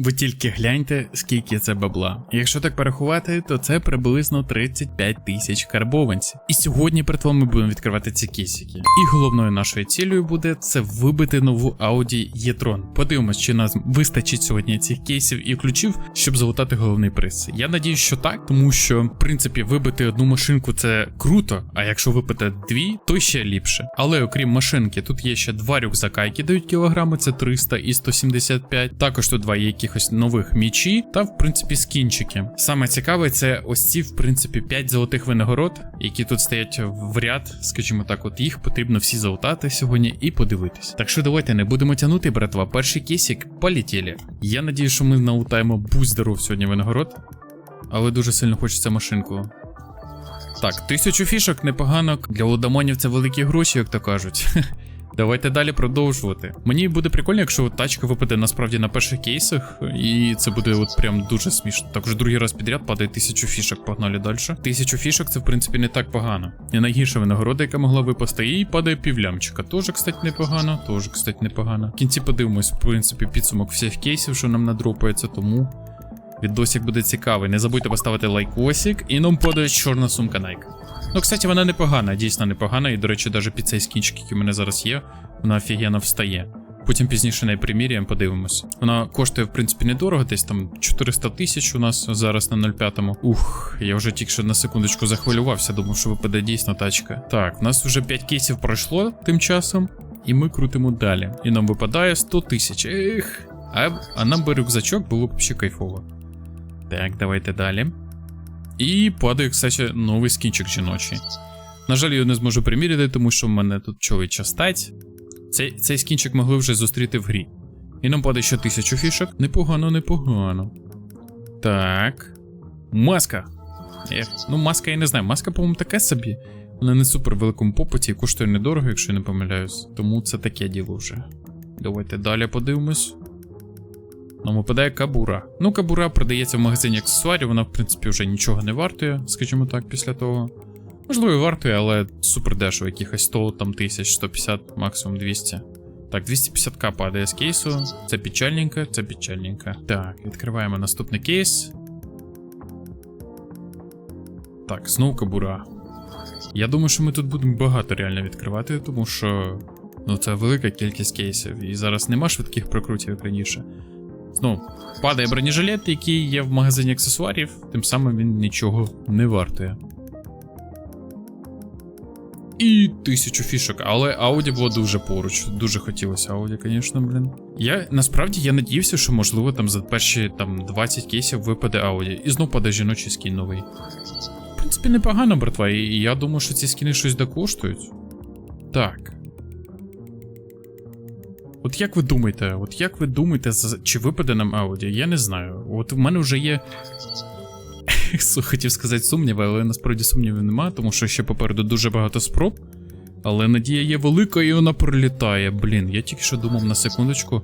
Ви тільки гляньте, скільки це бабла. Якщо так порахувати, то це приблизно 35 тисяч карбованців. І сьогодні перед вами будемо відкривати ці кейсики. І головною нашою цілею буде це вибити нову Audi e-tron. Подивимось, чи нас вистачить сьогодні цих кейсів і ключів, щоб залутати головний приз. Я надіюсь, що так, тому що в принципі вибити одну машинку це круто. А якщо випити дві, то ще ліпше. Але окрім машинки, тут є ще два рюкзака, які дають кілограми, це 300 і 175. Також тут два є якихось нових мічі та, в принципі, скінчики. Саме цікаве, це ось ці, в принципі, 5 золотих винагород, які тут стоять в ряд, скажімо так, от їх потрібно всі залутати сьогодні і подивитись. Так що давайте не будемо тягнути, братва. Перший кейсик полетіли. Я надію, що ми налутаємо будь здоров сьогодні винагород, але дуже сильно хочеться машинку. Так, тисячу фішок непогано. Для лудомонів це великі гроші, як то кажуть. Давайте далі продовжувати. Мені буде прикольно, якщо тачка випаде насправді на перших кейсах, і це буде от прям дуже смішно. Так вже другий раз підряд падає тисячу фішок, погнали далі. Тисячу фішок це в принципі не так погано. І найгірша винагорода, яка могла випасти, і падає півлямчика. Тоже, кстати, непогано. Тоже, кстати, непогано. В кінці подивимось, в принципі, підсумок всіх кейсів, що нам надропається, тому. Відосик буде цікавий. Не забудьте поставити лайкосик, і нам подає чорна сумка Nike. Ну, кстати, вона непогана, дійсно непогана. І, до речі, навіть під цей скінчик, який у мене зараз є, вона офігенно встає. Потім пізніше на приміряємо, подивимось. Вона коштує, в принципі, недорого, десь там 400 тисяч у нас зараз на 0,5. Ух, я вже тільки що на секундочку захвилювався, думав, що випаде дійсно тачка. Так, у нас вже 5 кейсів пройшло тим часом, і ми крутимо далі. І нам випадає 100 тисяч. Ех. А, а нам би рюкзачок було б ще кайфово. Так, давайте далі. І падає, кстати, новий скінчик жіночий. На жаль, я не зможу приміряти, тому що в мене тут чоловіча стать. Цей, цей скінчик могли вже зустріти в грі. І нам падає ще тисячу фішок. Непогано, непогано. Так. Маска. Ех, ну, маска я не знаю. Маска, по-моєму, таке собі. Вона не супер великому попиті і коштує недорого, якщо я не помиляюсь. Тому це таке діло вже. Давайте далі подивимось. Нам випадає кабура. Ну, кабура продається в магазині аксесуарів, вона, в принципі, вже нічого не вартує, скажімо так, після того. Можливо, і вартує, але супер дешево, якихось 100 там тисяч, 150, максимум 200. Так, 250к падає з кейсу. Це печальненько, це печальненько. Так, відкриваємо наступний кейс. Так, знову кабура. Я думаю, що ми тут будемо багато реально відкривати, тому що ну, це велика кількість кейсів, і зараз нема швидких прокрутів, як раніше. Ну, падає бронежилет, який є в магазині аксесуарів, тим самим він нічого не вартує. І тисячу фішок, але Ауді було дуже поруч. Дуже хотілося Ауді, звісно, блін. Я насправді я надіявся, що можливо там за перші там 20 кейсів випаде Ауді. І знов паде жіночий скін новий. В принципі, непогано, братва, і я думаю, що ці скіни щось докоштують. Так. От як ви думаєте, от як ви думаєте, чи випаде нам Ауді? Я не знаю. От в мене вже є. Хотів сказати сумніви, але насправді сумнівів нема, тому що ще попереду дуже багато спроб. Але надія є велика і вона пролітає. Блін, я тільки що думав на секундочку.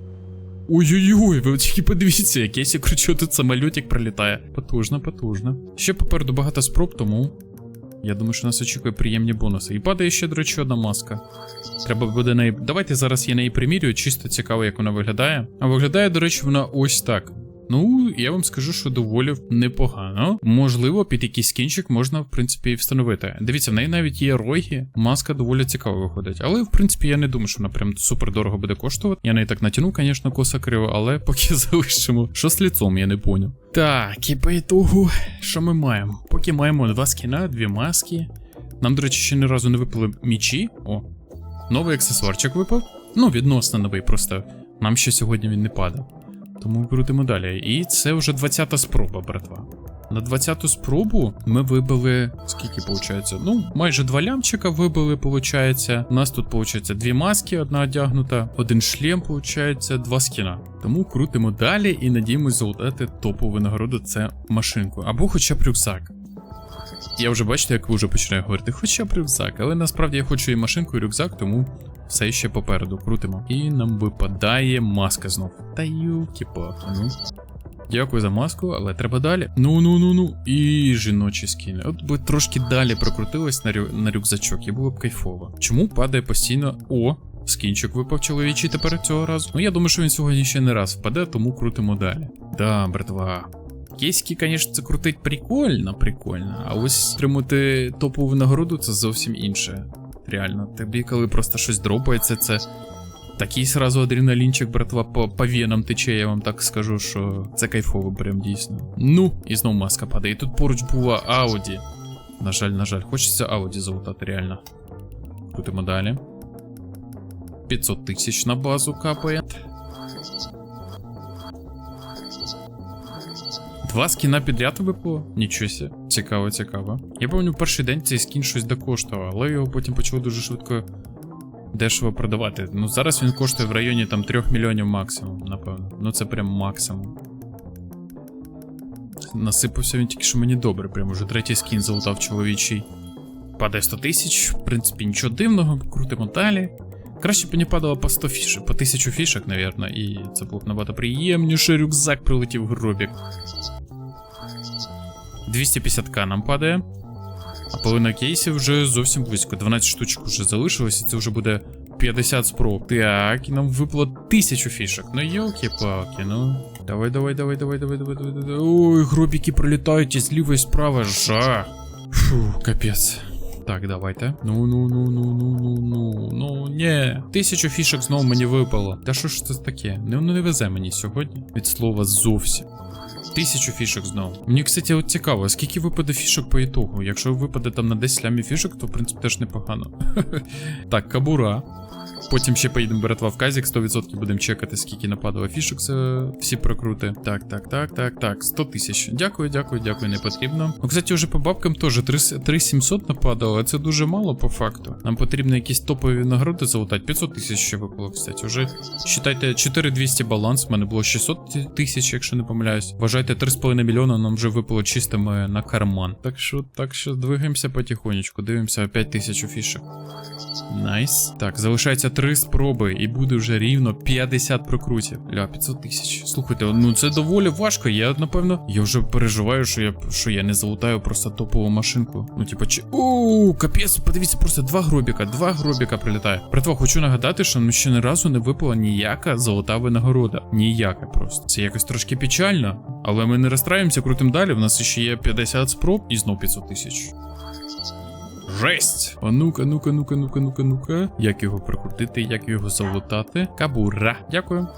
Ой-ой-ой, ви тільки подивіться, якийсь я кричу, тут самолітик пролітає. Потужно, потужно. Ще попереду багато спроб, тому. Я думаю, що нас очікує приємні бонуси. І падає ще, до речі, одна маска. Треба буде неї. Давайте зараз я неї примірюю, чисто цікаво, як вона виглядає. А виглядає, до речі, вона ось так. Ну, я вам скажу, що доволі непогано. Можливо, під якийсь кінчик можна, в принципі, і встановити. Дивіться, в неї навіть є роги, маска доволі цікаво виходить. Але, в принципі, я не думаю, що вона прям супер дорого буде коштувати. Я неї так натягну, звісно, коса криво, але поки залишимо. Що з ліцом, я не поняв. Так, і по ітогу, що ми маємо? Поки маємо два скіна, дві маски. Нам, до речі, ще ні разу не випали мічі. О, Новий аксесуарчик випав. Ну, відносно новий, просто нам ще сьогодні він не падав. Тому крутимо далі. І це вже 20-та спроба, братва. На 20-ту спробу ми вибили. Скільки виходить? Ну, майже два лямчика вибили, виходить. У нас тут, виходить, дві маски, одна одягнута, один шлем, виходить, два скіна. Тому крутимо далі і надіємось залутати топову винагороду це машинку. Або хоча б рюкзак. Я вже бачите, як ви вже починаю говорити, хоча б рюкзак, але насправді я хочу і машинку, і рюкзак, тому все ще попереду крутимо. І нам випадає маска знов. Та юки ну. Дякую за маску, але треба далі. Ну ну ну ну. І жіночі скіни. От би трошки далі прокрутилось на, рю... на рюкзачок, і було б кайфово. Чому падає постійно. О, скінчик випав чоловічий тепер цього разу. Ну я думаю, що він сьогодні ще не раз впаде, тому крутимо далі. Да, братва. Кейські, звісно, це крутить прикольно, прикольно. А ось отримати топову нагороду це зовсім інше. Реально, тобі, коли просто щось дропається, це такий сразу адреналінчик, братва, по, по венам тече, я вам так скажу, що це кайфово прям дійсно. Ну, і знов маска падає. І тут поруч була Ауді. На жаль, на жаль, хочеться Ауді залутати, реально. Крутимо далі. 500 тисяч на базу капає. Два скіна підряд випало? Нічого ся. Цікаво, цікаво. Я пам'ятаю, перший день цей скін щось докоштував, але його потім почали дуже швидко дешево продавати. Ну зараз він коштує в районі там 3 мільйонів максимум, напевно. Ну це прям максимум. Насипався він тільки що мені добре, прям уже третій скін залутав чоловічий. Падає 100 тисяч, в принципі, нічого дивного, крутимо далі. Краще б мені падало по 100 фішек, по 1000 фішек, навірно, і це було б набагато приємніше. Рюкзак прилетів гробік. 250к нам падає. А половина кейсів вже зовсім близько. 12 штучок вже залишилось, і це вже буде 50 спроб. Так, і нам випало 1000 фішок. Ну йоки-палки, ну. Давай, давай, давай, давай, давай, давай, давай, давай. Ой, гробіки пролітають і зліва і справа. Жах. Фу, капець. Так, давайте. Ну, ну, ну, ну, ну, ну, ну, ну, ні. Тисячу фішок знову мені випало. Та що ж це таке? Не, ну не везе мені сьогодні. Від слова зовсім. Тисячу фішок знову. Мені, кстати, от цікаво, скільки випаде фішок по ітогу? Якщо випаде там на 10 лямів фішок, то в принципі теж непогано. так, кабура. Потім ще поїдемо братва в казік, 100% будемо чекати, скільки нападало фішок за всі прокрути. Так, так, так, так, так. 100 тисяч. Дякую, дякую, дякую, не потрібно. Ну, кстати, вже по бабкам теж 3700 нападало, це дуже мало по факту. Нам потрібно якісь топові нагороди залутати. 500 тисяч ще випало, кстати. Уже считайте 4200 баланс. В мене було 600 тисяч, якщо не помиляюсь. Вважайте, 3,5 мільйона нам вже випало чистим е, на карман. Так що, так що двигаємося потихонечку. Дивимося 5000 фішок. Найс. Так, залишається три спроби, і буде вже рівно 50 прокрутів. Ля, 500 тисяч. Слухайте, ну це доволі важко. Я напевно. Я вже переживаю, що я що я не залутаю просто топову машинку. Ну, типа, чи. Оу, капець, подивіться, просто два гробіка, два гробіка прилітає. Братва, хочу нагадати, що ну ще ні разу не випала ніяка золота винагорода. Ніяка просто. Це якось трошки печально. Але ми не розстраємося, крутим далі. В нас ще є 50 спроб і знов 500 тисяч. Жесть! А ну-ка, ну-ка, ну-ка, ну-ка, ну-ка, ну-ка. Як його прикрутити, як його залутати? Кабура. Дякую.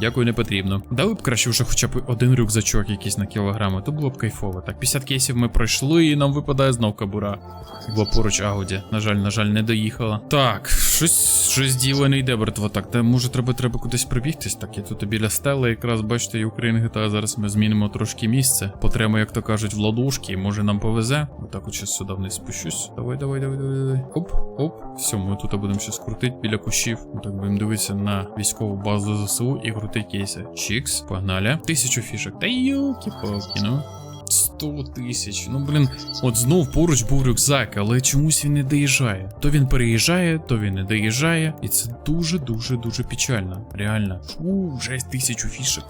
Дякую, не потрібно. Дали б краще вже хоча б один рюкзачок якийсь на кілограми, то було б кайфово. Так, 50 кейсів ми пройшли, і нам випадає знов кабура. Була поруч Ауді. На жаль, на жаль, не доїхала. Так, щось щось діло не йде, братва. Так, та може треба треба кудись прибігтись. Так, я тут біля стели, якраз бачите, Україн GTA. Зараз ми змінимо трошки місце. Потремо, як то кажуть, в ладушки, може нам повезе. Отак от щас сюди вниз спущусь. Давай, давай, давай, давай, давай. Оп, оп. Все, ми тут будемо щас крутити біля кущів. Так будемо дивитися на військову базу ЗСУ і крутити кейси. Чікс, погнали. Тисячу фішок. Та йоки-палки, ну. 100 тисяч. Ну, блін, от знов поруч був рюкзак, але чомусь він не доїжджає. То він переїжджає, то він не доїжджає. І це дуже-дуже дуже печально. Реально. Фу, вже тисячу фішок.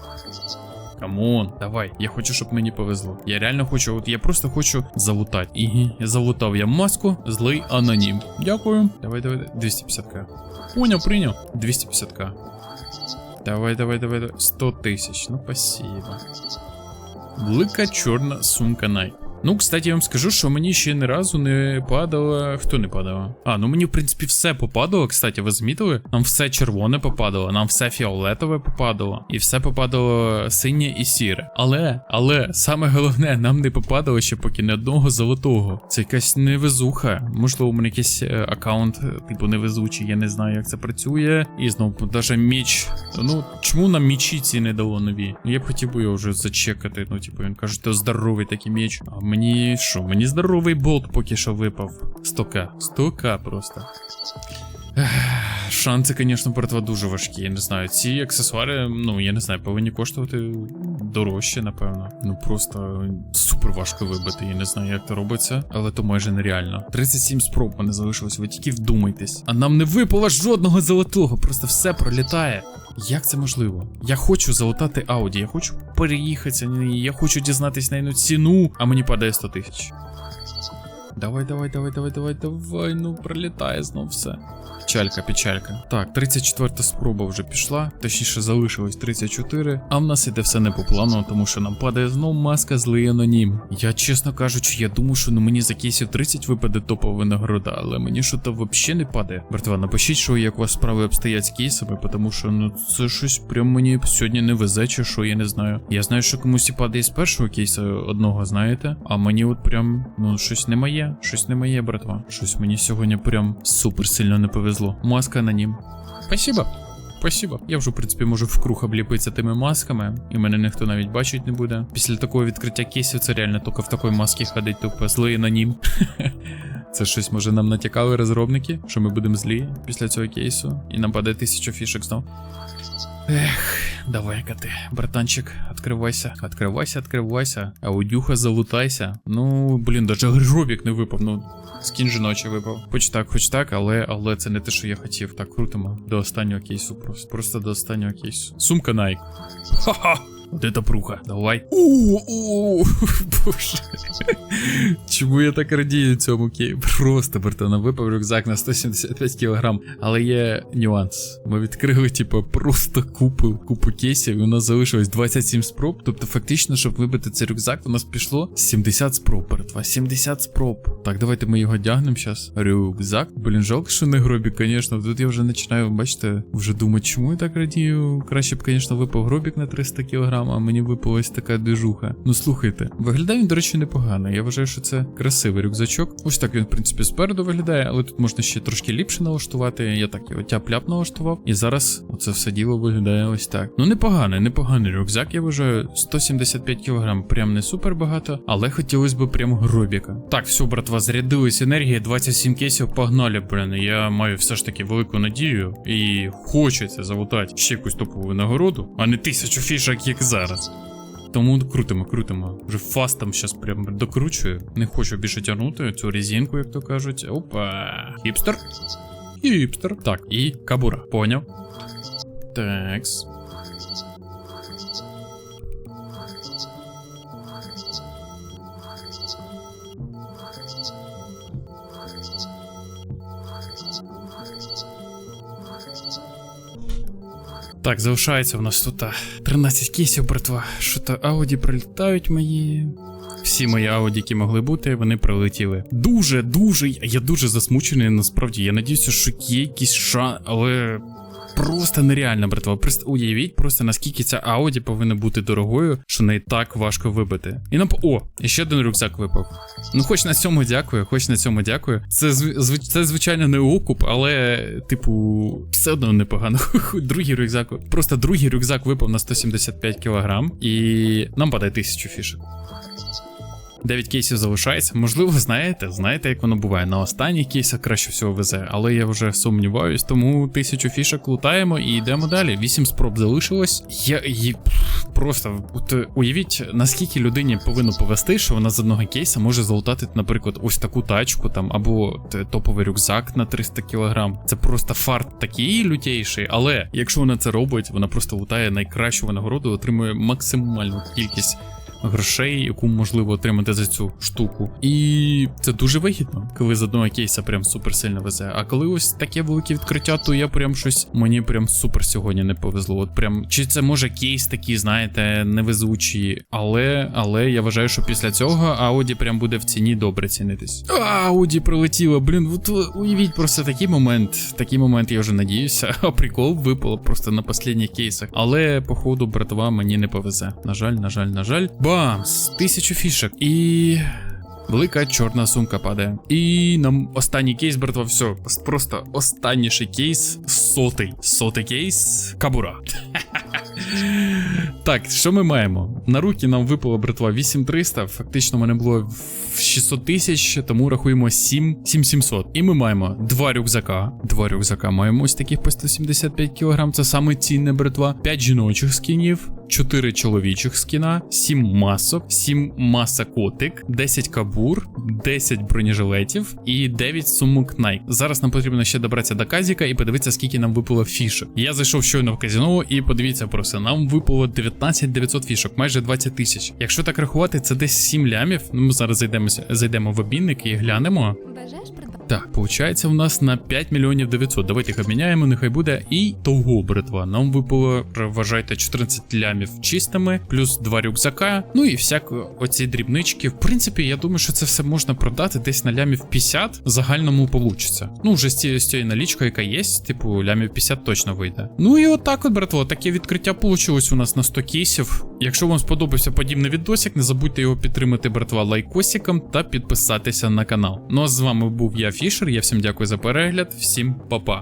Камон, давай. Я хочу, щоб мені повезло. Я реально хочу, от я просто хочу залутати. І я залутав я маску, злий анонім. Дякую. Давай, давай, 250к. Поняв, прийняв. 250к. Давай, давай, давай, давай. 100 тысяч. Ну, спасибо. Блыка чорна сумка Nike. Ну, кстати, я вам скажу, що мені ще ні разу не падало. Хто не падало? А, ну мені, в принципі, все попадало. Кстати, ви змітили? Нам все червоне попадало, нам все фіолетове попадало, і все попадало синє і сіре. Але, але, саме головне, нам не попадало ще поки не одного золотого. Це якась невезуха. Можливо, у мене якийсь е, аккаунт, е, типу, невезучий, я не знаю, як це працює. І знову, даже міч. Ну, чому нам мічі ці не дало нові? Ну, я б хотів би його вже зачекати. Ну, типу, він каже, то здоровий такий меч. А мені що? Мені здоровий болт поки що випав. 100к. 100к просто. Шанси, звісно, братва дуже важкі. Я не знаю. Ці аксесуари, ну я не знаю, повинні коштувати дорожче, напевно. Ну просто супер важко вибити. Я не знаю, як це робиться, але то майже нереально. 37 спроб мене залишилось, ви тільки вдумайтесь. А нам не випало жодного золотого, просто все пролітає. Як це можливо? Я хочу залутати Ауді, я хочу переїхати на неї, я хочу дізнатись на ціну, а мені падає 100 тисяч. Давай, давай, давай, давай, давай, давай. Ну пролітає знов все. Печалька, печалька. Так, 34 спроба вже пішла, точніше залишилось 34, а в нас іде все не по плану, тому що нам падає знов маска злий анонім. Я чесно кажучи, я думаю, що ну мені за кейсів 30 випаде топова винагорода, але мені що то взагалі не падає. Братва, напишіть, що як у вас справи обстоять з кейсами, тому що ну це щось прям мені сьогодні не везе, чи що, я не знаю. Я знаю, що комусь і падає з першого кейсу одного, знаєте, а мені от прям ну щось не моє, щось не моє, братва. Щось мені сьогодні прям супер сильно не повезло. Маска на нім. Спасибо. Спасибо. Я вже, в принципі, можу в круг обліпитися тими масками, і мене ніхто навіть бачить не буде. Після такого відкриття кейсів це реально тільки в такій масці ходить, тупо злий анонім. Це щось може нам натякали розробники, що ми будемо злі після цього кейсу, і нам падає тисячу фішок знов. Ех, давай-ка ти, братанчик, відкривайся, відкривайся, відкривайся. Аудюха, залутайся. Ну, блін, даже гробік не випав, ну. Скін жіночий випав. Хоч так, хоч так, але але це не те, що я хотів. Так, крутимо. До останнього кейсу просто. Просто до останнього кейсу. Сумка Nike. Ха-ха! От это пруха. Давай. Боже. Чому я так радію цьому кейсу? Просто, братана, випав рюкзак на 175 кг. Але є нюанс. Ми відкрили, типу, просто купу, купу кейсів, і у нас залишилось 27 спроб. Тобто, фактично, щоб вибити цей рюкзак, у нас пішло 70 спроб, братва. 70 спроб. Так, давайте ми його дягнемо зараз. Рюкзак. Блін, жалко, що не гробік, звісно. Тут я вже починаю, бачите, вже думати, чому я так радію. Краще б, звісно, випав гробік на 300 кг, а мені випалась така движуха. Ну слухайте, виглядає він, до речі, непогано. Я вважаю, що це красивий рюкзачок. Ось так він, в принципі, спереду виглядає, але тут можна ще трошки ліпше налаштувати. Я так його тяп-ляп налаштував. І зараз оце все діло виглядає ось так. Ну, непоганий, непоганий рюкзак, я вважаю. 175 кг, прям не супер багато, але хотілося б прям гробіка. Так, все, братва, зарядилась енергія, 27 кейсів, погнали, блін. Я маю все ж таки велику надію і хочеться залутати ще якусь топову винагороду, а не тисячу фішок, як зараз. Тому крутимо, крутимо. Вже фастом зараз прям докручую. Не хочу більше тягнути цю резинку, як то кажуть. Опа. Хіпстер. Хіпстер. Так, і кабура. Поняв. Такс. Так, залишається в нас тут а, 13 кейсів, братва. Що то ауді прилітають мої. Всі мої ауді, які могли бути, вони прилетіли. Дуже, дуже. Я дуже засмучений, насправді. Я надіюся, що є якісь шанс, але. Просто нереально, братва. Просто уявіть, просто наскільки ця Ауді повинна бути дорогою, що неї так важко вибити. І нам О, і ще один рюкзак випав. Ну, хоч на цьому дякую, хоч на цьому дякую. Це зв... це звичайно не окуп, але, типу, все одно непогано. другий рюкзак. Просто другий рюкзак випав на 175 кг, і нам падає 1000 фішок. 9 кейсів залишається. Можливо, знаєте, знаєте, як воно буває. На останніх кейсах краще всього везе, але я вже сумніваюсь, тому тисячу фішок лутаємо і йдемо далі. 8 спроб залишилось. Я і просто от уявіть, наскільки людині повинно повести, що вона з одного кейса може залутати, наприклад, ось таку тачку там або топовий рюкзак на 300 кг. Це просто фарт такий лютейший, але якщо вона це робить, вона просто лутає найкращу винагороду, отримує максимальну кількість грошей, яку можливо отримати за цю штуку. І це дуже вигідно, коли з одного кейса прям супер сильно везе. А коли ось таке велике відкриття, то я прям щось мені прям супер сьогодні не повезло. От прям чи це може кейс такий, знаєте, невезучий, але але я вважаю, що після цього Ауді прям буде в ціні добре цінитись. Ауді прилетіло, блін, от уявіть просто такий момент. Такий момент я вже надіюся. А прикол випало просто на останніх кейсах. Але, походу, братва, мені не повезе. На жаль, на жаль, на жаль. Бамс! Тисячу фішок. І. Велика чорна сумка падає. І нам останній кейс, братва, все. Просто останніший кейс. Сотий. Сотий кейс. Кабура. Так, що ми маємо? На руки нам випало, братва, 8300. Фактично, в мене було 600 тисяч, тому рахуємо 7 7700. І ми маємо два рюкзака. Два рюкзака маємо ось таких по 175 кг. Це саме цінне, братва. 5 жіночих скінів. 4 чоловічих скіна, 7 масок, 7 маса котик, 10 кабур, 10 бронежилетів і 9 сумок Nike. Зараз нам потрібно ще добратися до казіка і подивитися, скільки нам випало фішок. Я зайшов щойно в казіно і подивіться просто, нам випало 19 900 фішок, майже 20 тисяч. Якщо так рахувати, це десь 7 лямів. Ну ми зараз зайдемо, зайдемо в обмінник і глянемо. Бажаєш? Так, получається у нас на 5 мільйонів 900. Давайте їх обміняємо, нехай буде. І того братва. Нам випало, вважайте, 14 лямів чистими, плюс 2 рюкзака. Ну і всяк оці дрібнички. В принципі, я думаю, що це все можна продати десь на лямів 50 в загальному получиться. Ну, вже з цією налічкою, яка є, типу, лямів 50 точно вийде. Ну і отак от, братво, таке відкриття получилось у нас на 100 кейсів. Якщо вам сподобався подібний відосик, не забудьте його підтримати, братва, лайкосиком та підписатися на канал. Ну а з вами був я, Фішер. Я всім дякую за перегляд, всім па-па.